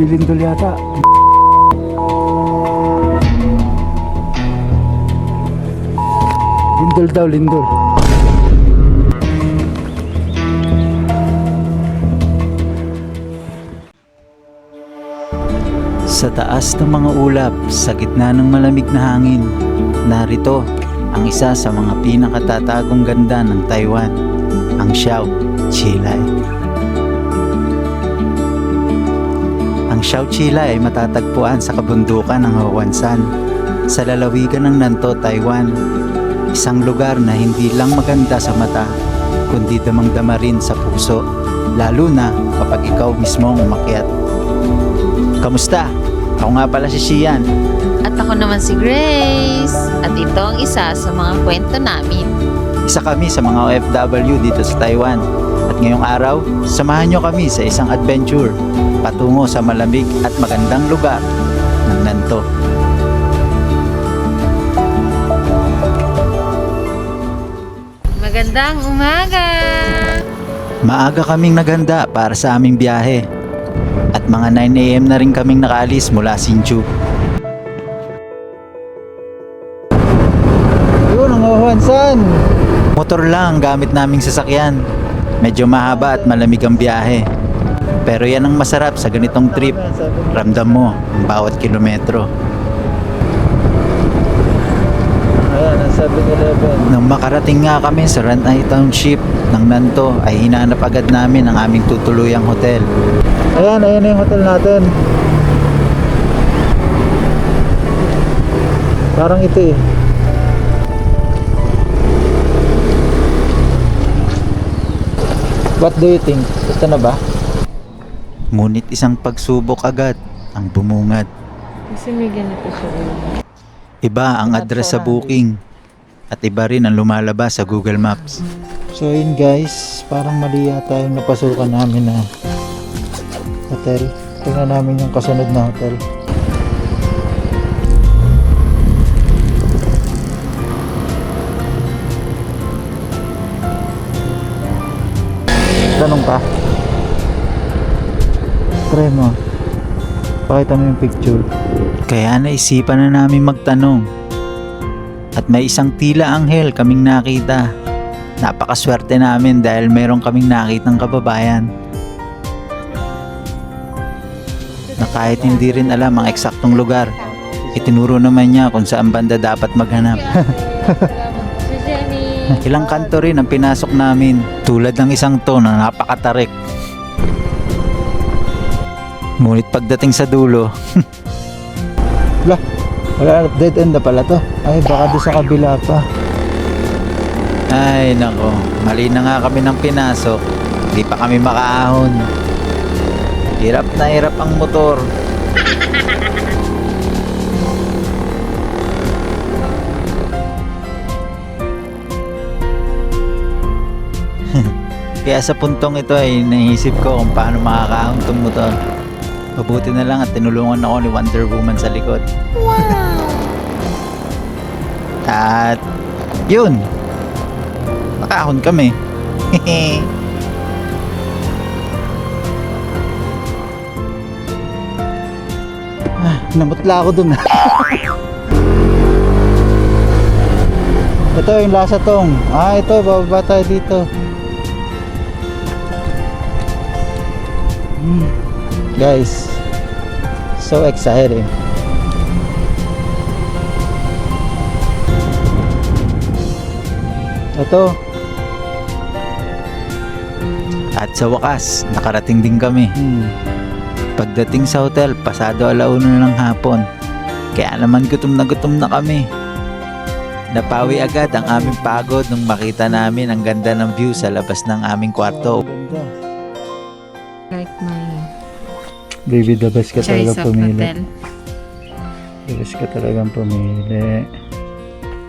Lilindol yata. Lindol daw, lindol. Sa taas ng mga ulap, sa gitna ng malamig na hangin, narito ang isa sa mga pinakatatagong ganda ng Taiwan, ang Xiao Chilai. Ang Xiao Chilai ay matatagpuan sa kabundukan ng Hawansan, sa lalawigan ng Nanto, Taiwan. Isang lugar na hindi lang maganda sa mata, kundi damang-dama rin sa puso, lalo na kapag ikaw mismo ang umakyat. Kamusta? Ako nga pala si Sian. At ako naman si Grace. At ito ang isa sa mga kwento namin. Isa kami sa mga OFW dito sa Taiwan. Ngayong araw, samahan nyo kami sa isang adventure patungo sa malamig at magandang lugar ng Nanto. Magandang umaga! Maaga kaming naghanda para sa aming biyahe. At mga 9am na rin kaming nakaalis mula Sinchu. Ayun, ang! Motor lang ang gamit naming sasakyan. Medyo mahaba at malamig ang biyahe. Pero yan ang masarap sa ganitong trip. Ramdam mo ang bawat kilometro. Ayan, ang 7-Eleven. Nang makarating nga kami sa Ranay Township ng Nanto ay hinanap agad namin ang aming tutuluyang hotel. Ayan, ayan na yung hotel natin. Parang ito eh. What do you think? Ito na ba? Ngunit isang pagsubok agad ang bumungad. Kasi may ganito siya. Iba ang address sa booking at iba rin ang lumalabas sa Google Maps. So yun guys, parang mali yata yung napasukan namin na hotel. Tingnan namin yung kasunod na hotel. Ka? Try mo. Pakita mo yung picture. Kaya naisipan na namin magtanong. At may isang tila anghel kaming nakita. Napakaswerte namin dahil meron kaming nakitang kababayan. Na kahit hindi rin alam ang eksaktong lugar, itinuro naman niya kung saan banda dapat maghanap. Ilang kanto rin ang pinasok namin tulad ng isang to na napakatarik. Ngunit pagdating sa dulo, Wala, dead end na pala to. Ay, baka doon sa kabila pa. ay nako, mali na nga kami ng pinasok. Hindi pa kami makaahon. Hirap na hirap ang motor. Kaya sa puntong ito ay naisip ko kung paano makakaahon tong motor. Mabuti na lang at tinulungan ako ni Wonder Woman sa likod. At yun, nakahon kami. Ah, namutla ako dun. ito yung lasa tong. Ah, ito, bababa tayo dito. Hmm. Guys, so exciting. Ito, At sa wakas, nakarating din kami. hmm. Pagdating sa hotel, pasado alauna ng hapon. Kaya naman gutom na gutom na kami. Napawi agad ang aming pagod nung makita namin ang ganda ng view sa labas ng aming kwarto. Like my Baby, the best ka choice talaga of pumili. hotel. The best ka talagang pumili.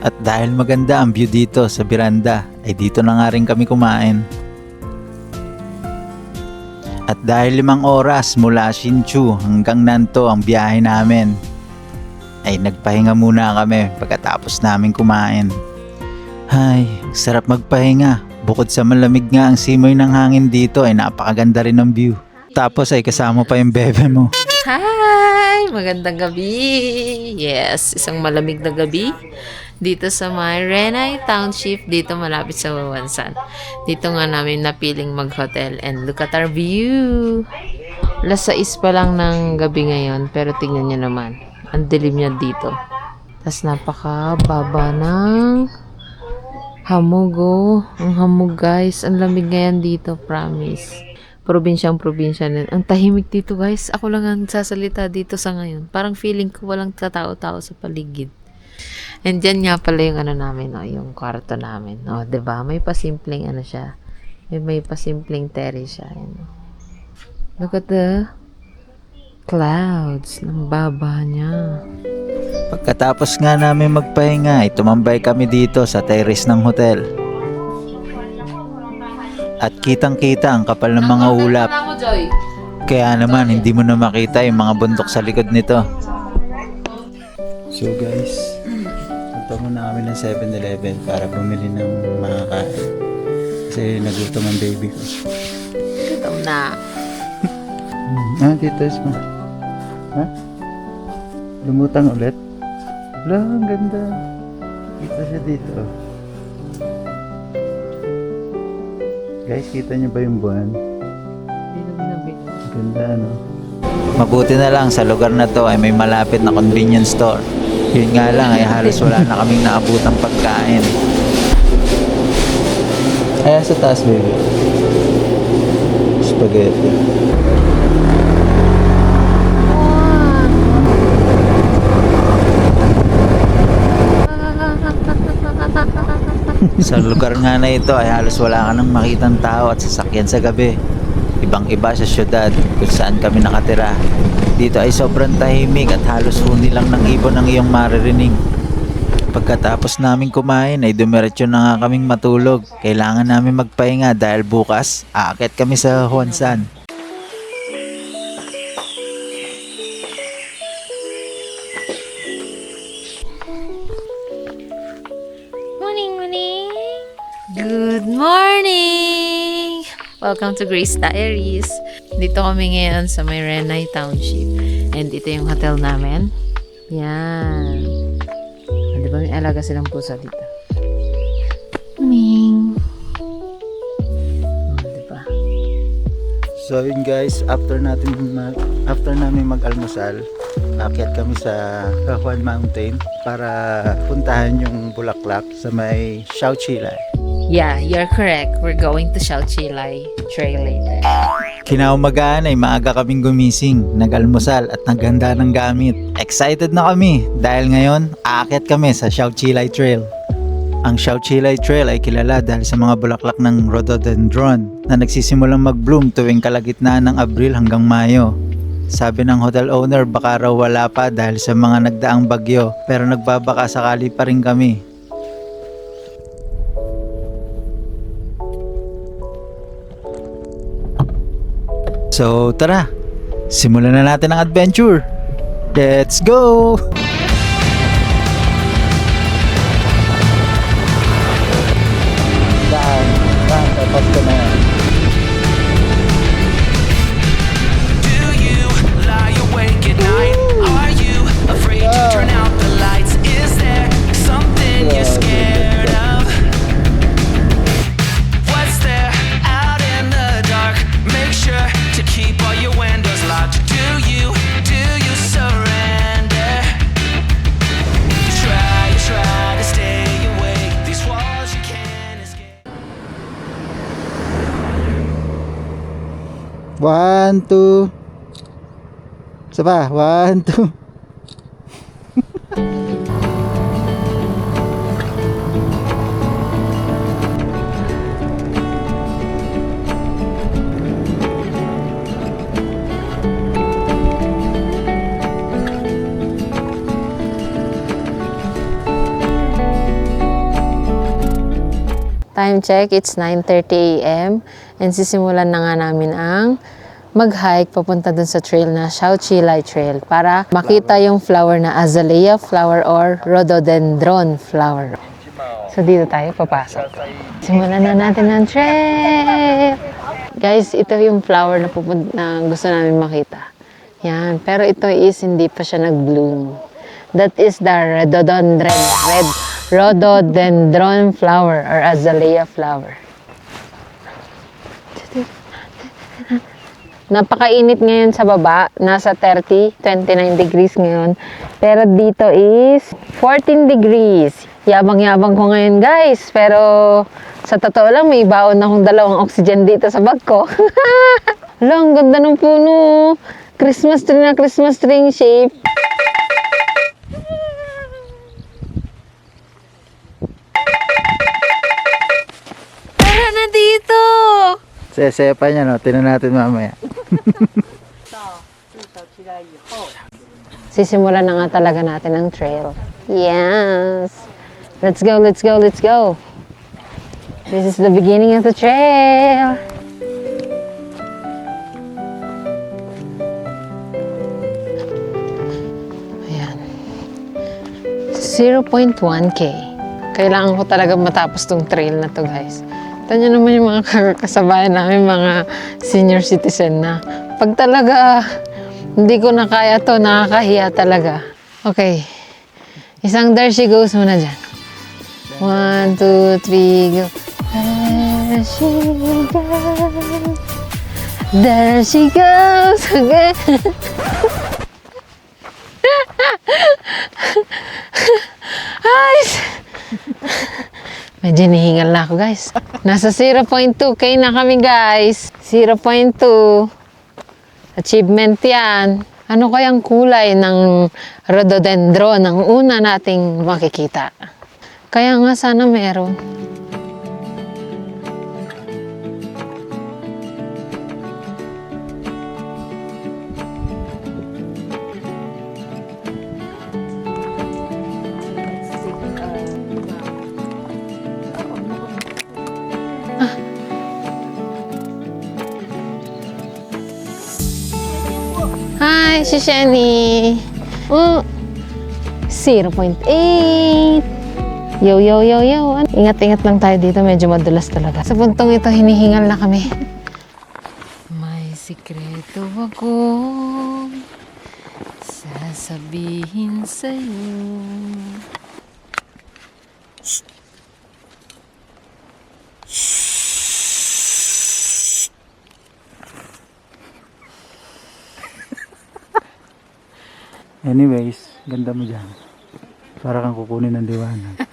At dahil maganda ang view dito sa biranda, ay dito na nga rin kami kumain. At dahil limang oras mula Shinchu hanggang Nanto ang biyahe namin, ay nagpahinga muna kami pagkatapos namin kumain. Ay, sarap magpahinga. Bukod sa malamig nga ang simoy ng hangin dito ay napakaganda rin ng view. Tapos ay kasama pa yung bebe mo. Hi! Magandang gabi! Yes, isang malamig na gabi dito sa may Renai Township, dito malapit sa Wawansan. Dito nga namin napiling mag-hotel and look at our view! Alas 6 pa lang ng gabi ngayon, pero tingnan nyo naman. Ang dilim niya dito. Tapos napaka-baba ng hamog oh. Ang hamog guys. Ang lamig ngayon dito, promise. Probinsyang probinsya na. Ang tahimik dito guys. Ako lang ang sasalita dito sa ngayon. Parang feeling ko walang tatao-tao sa paligid. And dyan nga pala yung ano namin, oh, yung kwarto namin. Oh, 'di ba May pasimpleng ano siya. May, may pasimpleng terrace siya. Ayan, oh. Look at the clouds. Ng baba niya. Pagkatapos nga namin magpahinga, ay tumambay kami dito sa terrace ng hotel. At kitang-kita ang kapal ng mga ulap. Kaya naman, hindi mo na makita yung mga bundok sa likod nito. So guys, punta muna kami ng 7-Eleven para bumili ng mga kain. Kasi nagutom ang baby ko. Ito na. Ah, dito is ma. Ha? Lumutang ulit? Wala, ang ganda. Kita siya dito. Guys, kita niyo ba yung buwan? Ganda, no? Mabuti na lang sa lugar na to ay may malapit na convenience store. Yun nga lang ay halos wala na kaming naabutang pagkain. Ayan sa taas, baby. Spaghetti. Sa lugar nga na ito ay halos wala ka nang makitang tao at sasakyan sa gabi. Ibang iba sa syudad kung saan kami nakatira. Dito ay sobrang tahimik at halos huni lang ng ibon ang iyong maririnig. Pagkatapos namin kumain ay dumiretso na nga kaming matulog. Kailangan namin magpahinga dahil bukas aakyat kami sa Huansan. Welcome to Grace Diaries. Dito kami ngayon sa may Renai Township. And ito yung hotel namin. Yan. Ah, Di ba may alaga silang pusa dito? Morning! Oh, di ba? So yun guys, after natin mag, after namin mag-almusal, akyat kami sa Kahuan Mountain para puntahan yung bulaklak sa may Xiaoqilai. Yeah, you're correct. We're going to Xiaoqilai Trail later. Kinaumagaan ay maaga kaming gumising, nag-almusal at naghanda ng gamit. Excited na kami dahil ngayon aakyat kami sa Xiaoqilai Trail. Ang Xiaoqilai Trail ay kilala dahil sa mga bulaklak ng rhododendron na nagsisimulang mag-bloom tuwing kalagitnaan ng Abril hanggang Mayo. Sabi ng hotel owner baka raw wala pa dahil sa mga nagdaang bagyo pero nagbabaka sakali pa rin kami. So tara, simulan na natin ang adventure. Let's go! One, two. Isa pa. One, two. Time check, it's 9.30 a.m. And sisimulan na nga namin ang mag-hike papunta dun sa trail na Xiaoqilai Trail para makita yung flower na azalea flower or rhododendron flower. So dito tayo papasok. Simulan na natin ang trail! Guys, ito yung flower na, pupun- na gusto namin makita. Yan. Pero ito is hindi pa siya nag-bloom. That is the rhododendron. Red rhododendron flower or azalea flower. Napakainit ngayon sa baba. Nasa 30, 29 degrees ngayon. Pero dito is 14 degrees. Yabang-yabang ko ngayon guys. Pero sa totoo lang, may baon akong dalawang oxygen dito sa bag ko. Hala, ang ganda ng puno. Christmas tree na Christmas tree shape. Tara na dito! Sesepa niya, no? Tinan natin mamaya. Sisimulan na nga talaga natin ang trail. Yes! Let's go, let's go, let's go! This is the beginning of the trail! Ayan. 0.1k. Kailangan ko talaga matapos tong trail na to guys. Ito nyo naman yung mga kasabayan namin, mga senior citizen na. Pag talaga hindi ko na kaya to, nakakahiya talaga. Okay. Isang there she goes muna dyan. One, two, three, go. There she goes. There she goes again. Ay! Medyo nihingal na ako, guys. Nasa 0.2k na kami, guys. 0.2. Achievement yan. Ano kayang kulay ng rhododendron ang una nating makikita? Kaya nga sana meron. Si Shani. Mm, 0.8. Yo, yo, yo, yo. Ingat-ingat lang tayo dito. Medyo madulas talaga. Sa puntong ito, hinihingal na kami. May sikreto ako sasabihin sa'yo. Anyways, ganda mo dyan. Para kang kukunin ng liwanag.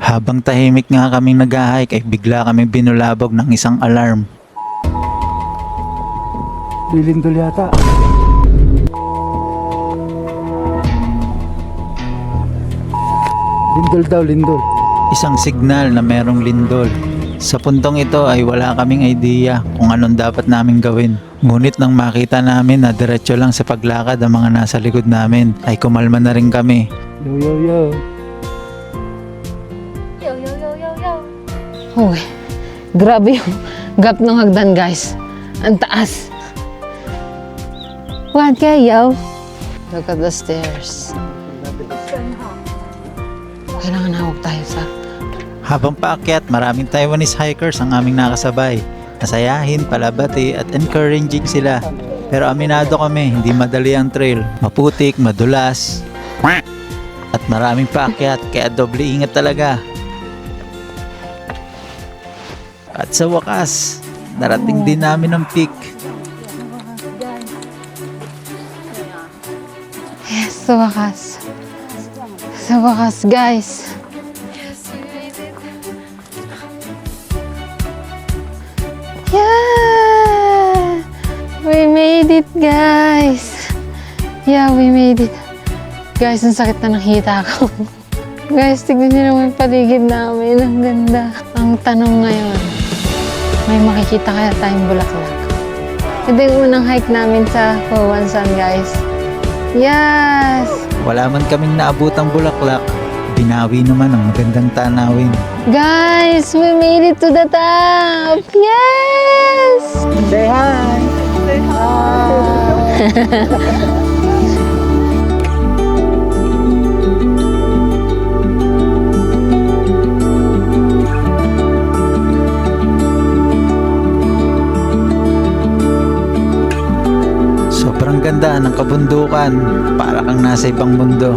Habang tahimik nga kaming nag-hike ay bigla kaming binulabog ng isang alarm. Lilindol yata. Lindol daw, lindol. Isang signal na merong lindol. Sa puntong ito ay wala kaming idea kung anong dapat namin gawin. Ngunit nang makita namin na diretso lang sa paglakad ang mga nasa likod namin ay kumalma na rin kami. Yo, yo, yo. Uy, grabe yung gap ng hagdan, guys. Ang taas. What kayo? Look at the stairs. Kailangan hawak tayo sa... Habang paakyat, maraming Taiwanese hikers ang aming nakasabay. Nasayahin, palabati at encouraging sila. Pero aminado kami, hindi madali ang trail. Maputik, madulas, at maraming paakyat kaya doble ingat talaga. At sa wakas, narating din namin ang peak. Yes, sa wakas. Sa wakas, guys. It, guys. Yeah, we made it. Guys, ang sakit na ng hita ko. guys, tignan niyo naman yung paligid namin. Ang ganda. Ang tanong ngayon, may makikita kaya tayong bulaklak? Ito yung unang hike namin sa Kawansan, guys. Yes! Wala man kaming naabutang bulaklak, binawi naman ang magandang tanawin. Guys, we made it to the top! Yes! Say hi! Sobrang ganda ng kabundukan para kang nasa ibang mundo.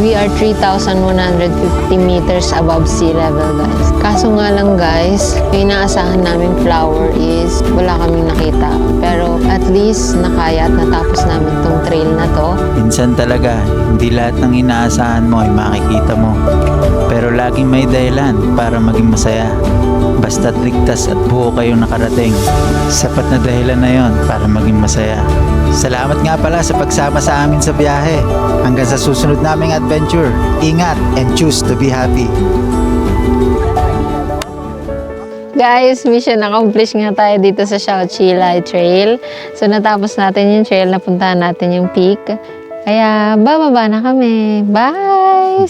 We are 3,150 meters above sea level, guys. Kaso nga lang, guys, yung inaasahan naming flower is wala kaming nakita. Pero at least nakaya at natapos namin tong trail na to. Minsan talaga, hindi lahat ng inaasahan mo ay makikita mo. Pero laging may dahilan para maging masaya. Basta't ligtas at buo kayong nakarating. Sapat na dahilan na yon para maging masaya. Salamat nga pala sa pagsama sa amin sa biyahe. Hanggang sa susunod naming adventure, ingat and choose to be happy. Guys, mission accomplished nga tayo dito sa Shao Chilai Trail. So, natapos natin yung trail, napuntahan natin yung peak. Kaya, bababa na kami. Bye!